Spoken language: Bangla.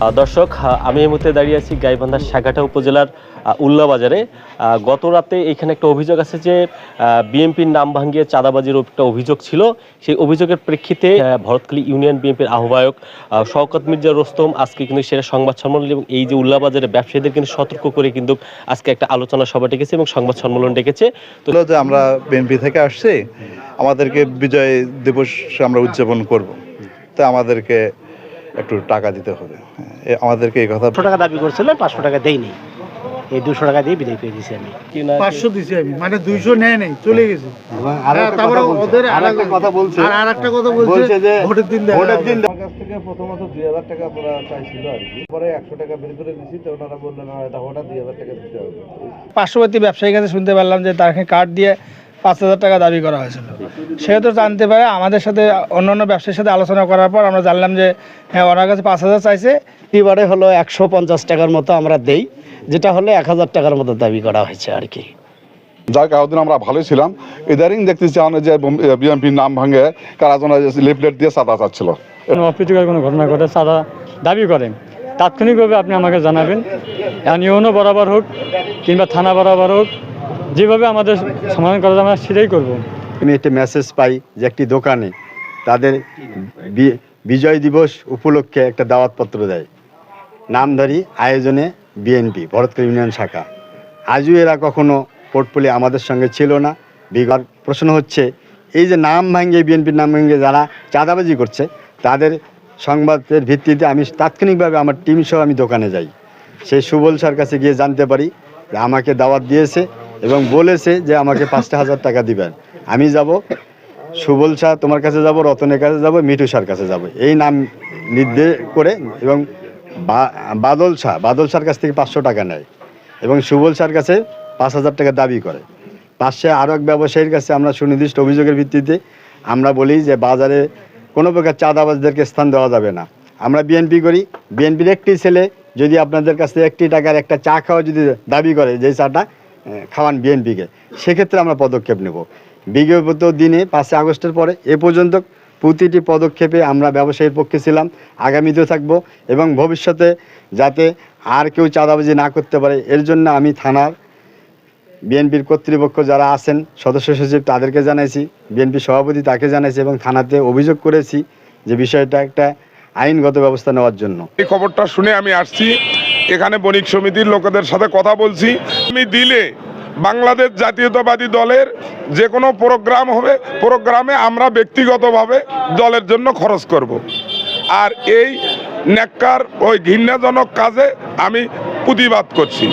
দর্শক আমি এই মুহূর্তে দাঁড়িয়ে আছি গাইবান্ধার সাগাটা উপজেলার উল্লা বাজারে গত রাতে এখানে একটা অভিযোগ আছে যে বিএনপির নাম ভাঙিয়ে চাঁদাবাজির একটা অভিযোগ ছিল। সেই অভিযোগের প্রেক্ষিতে আহ, ভরতখালী ইউনিয়ন বিএনপির আহ্বায়ক আহ, শওকত মির্জা রোস্তম আজকে কিন্তু সেটা সংবাদ সম্মেলন এবং এই যে উল্লা বাজারে ব্যবসায়ীদের কিন্তু সতর্ক করে কিন্তু আজকে একটা আলোচনা সভা ডেকেছে এবং সংবাদ সম্মেলন ডেকেছে। তো যে আমরা বিএনপি থেকে আসছি আমাদেরকে বিজয় দিবস আমরা উদযাপন করব। তো আমাদেরকে একটু টাকা দিতে হবে। হ্যাঁ, আমাদেরকে এই কথা পাঁচশো টাকা দাবি করছিল পাঁচশো টাকা দেয়নি এই দুশো টাকা দিয়ে বিদায় পেয়ে দিয়েছি আমি। পাঁচশো দিছি আমি মানে দুইশো নেয় নেই চলে গেছে। হ্যাঁ, কথা বলছে আর আরেকটা কথা বলছে যে ভোটের দিন ভোটের দিন আমার কাছ থেকে প্রথমত দুই হাজার টাকা ওরা চাইছিল আর কি। পরে একশো টাকা বের করে দিছি তো ওনারা বললেন হয়তো হঠাৎ দুই হাজার টাকা দিতে হবে। পার্শ্ববর্তী ব্যবসায়ীর কাছে শুনতে পারলাম যে তার কার্ড দিয়ে পাঁচ হাজার টাকা দাবি করা হয়েছিল। সে তো জানতে পারে আমাদের সাথে অন্য অন্য ব্যবসায়ীর সাথে আলোচনা করার পর আমরা জানলাম যে হ্যাঁ ওনার কাছে পাঁচ হাজার চাইছে এবারে হলো একশো পঞ্চাশ টাকার মতো আমরা দেই যেটা হলো এক হাজার টাকার মতো দাবি করা হয়েছে আর কি। যাক এতদিন আমরা ভালোই ছিলাম। ইদারিং দেখতেছি আমরা যে বিএনপির নাম ভাঙে কারা যেন লিফলেট দিয়ে সাদা চাচ্ছিল। কোনো অপ্রীতিকর কোনো ঘটনা ঘটে তারা দাবি করেন তাৎক্ষণিকভাবে আপনি আমাকে জানাবেন। ইউনো বরাবর হোক কিংবা থানা বরাবর হোক যেভাবে আমাদের সমাধান করা আমরা সেটাই করব। আমি একটি মেসেজ পাই যে একটি দোকানে তাদের বিজয় দিবস উপলক্ষে একটা দাওয়াতপত্র দেয়। নামধারী আয়োজনে বিএনপি ভরতপুর ইউনিয়ন শাখা। আজও এরা কখনো পোর্টফোলিও আমাদের সঙ্গে ছিল না। বিগত প্রশ্ন হচ্ছে, এই যে নাম ভাঙিয়ে বিএনপির নাম ভাঙিয়ে যারা চাঁদাবাজি করছে, তাদের সংবাদের ভিত্তিতে আমি তাৎক্ষণিকভাবে আমার টিম সহ আমি দোকানে যাই। সেই সুবল স্যার কাছে গিয়ে জানতে পারি আমাকে দাওয়াত দিয়েছে। এবং বলেছে যে আমাকে পাঁচটা হাজার টাকা দিবেন। আমি যাব, সুবল শাহ তোমার কাছে যাব, রতনের কাছে যাব, মিঠু শাহর কাছে যাব। এই নাম নির্দেশ করে এবং বাদল শাহ, বাদল শাহর কাছ থেকে পাঁচশো টাকা নেয় এবং সুবল শাহর কাছে পাঁচ হাজার টাকা দাবি করে। পাশে আরও এক ব্যবসায়ীর কাছে আমরা সুনির্দিষ্ট অভিযোগের ভিত্তিতে আমরা বলি যে বাজারে কোনো প্রকার চাঁদাবাজদেরকে স্থান দেওয়া যাবে না। আমরা বিএনপি করি, বিএনপির একটি ছেলে যদি আপনাদের কাছে একটি টাকার একটা চা খাওয়া যদি দাবি করে যে চাটা খাওয়ান বিএনপিকে। সেক্ষেত্রে আমরা পদক্ষেপ নেব। বিগত দিনে পাঁচই আগস্টের পরে এ পর্যন্ত প্রতিটি পদক্ষেপে আমরা ব্যবসায়ীর পক্ষে ছিলাম, আগামীতেও থাকব এবং ভবিষ্যতে যাতে আর কেউ চাঁদাবাজি না করতে পারে, এর জন্য আমি থানার বিএনপির কর্তৃপক্ষ যারা আছেন, সদস্য সচিব তাদেরকে জানাইছি, বিএনপি সভাপতি তাকে জানাইছি এবং থানাতে অভিযোগ করেছি যে বিষয়টা একটা আইনগত ব্যবস্থা নেওয়ার জন্য। এই খবরটা শুনে আমি আসছি। এখানে বণিক সমিতির লোকেদের সাথে কথা বলছি আমি দিলে বাংলাদেশ জাতীয়তাবাদী দলের যে কোনো প্রোগ্রাম হবে, প্রোগ্রামে আমরা ব্যক্তিগতভাবে দলের জন্য খরচ করব। আর এই ন্যাক্কার ওই ঘৃণাজনক কাজে আমি প্রতিবাদ করছি